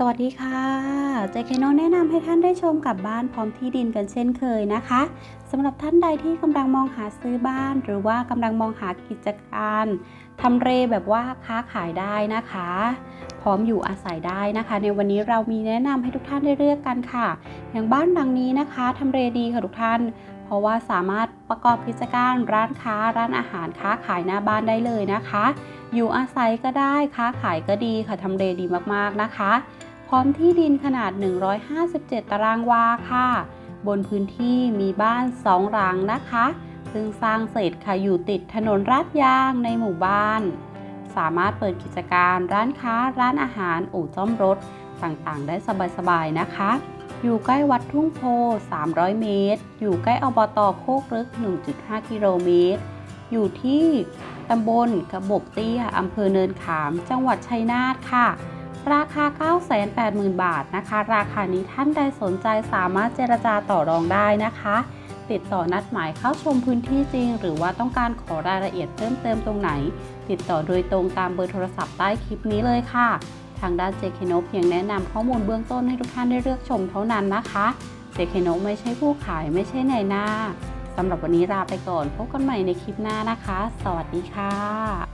สวัสดีค่ะเจเคโนแนะนำให้ท่านได้ชมกับบ้านพร้อมที่ดินกันเช่นเคยนะคะสำหรับท่านใดที่กำลังมองหาซื้อบ้าน หรือว่ากำลังมองหากิจการทำเลแบบว่าค้าขายได้นะคะ พร้อมอยู่อาศัยได้นะคะ ในวันนี้เรามีแนะนำให้ทุกท่านได้เลือกกันค่ะ อย่างบ้านหลังนี้นะคะทำเลดีค่ะทุกท่าน เพราะว่าสามารถประกอบกิจการร้านค้าร้านอาหารค้าขายหน้าบ้านได้เลยนะคะ อยู่อาศัยก็ได้ค้าขายก็ดีค่ะทำเลดีมากๆนะคะ พร้อมที่ดินขนาด 157 ตารางวาค่ะ บนพื้นที่มีบ้าน 2 หลังนะคะ ซึ่งสร้างเสร็จค่ะอยู่ติดถนนลาดยางในหมู่บ้าน สามารถเปิดกิจการร้านค้าร้านอาหารอู่ซ่อมรถต่างๆ ได้สบายๆนะคะ อยู่ใกล้วัดทุ่งโพ 300 เมตร อยู่ใกล้อบตโคกลึก 1.5 กิโลเมตร อยู่ที่ตำบลกระบกเตี้ยอำเภอเนินขาม จังหวัดชัยนาทค่ะ ราคา 980,000 บาทนะคะ ราคานี้ท่านใดสนใจสามารถเจรจาต่อรองได้นะคะ ติดต่อนัดหมายเข้าชมพื้นที่จริง หรือว่าต้องการขอรายละเอียดเพิ่มเติมตรงไหน ติดต่อโดยตรงตามเบอร์โทรศัพท์ใต้คลิปนี้เลยค่ะ ทางด้านเจคโนเพียงแนะนำข้อมูลเบื้องต้นให้ทุกท่านได้เลือกชมเท่านั้นนะคะเจคโนไม่ใช่ผู้ขายไม่ใช่ในายหน้าสำหรับวันนี้ลาไปก่อนพบกันใหม่ในคลิปหน้านะคะ สวัสดีค่ะ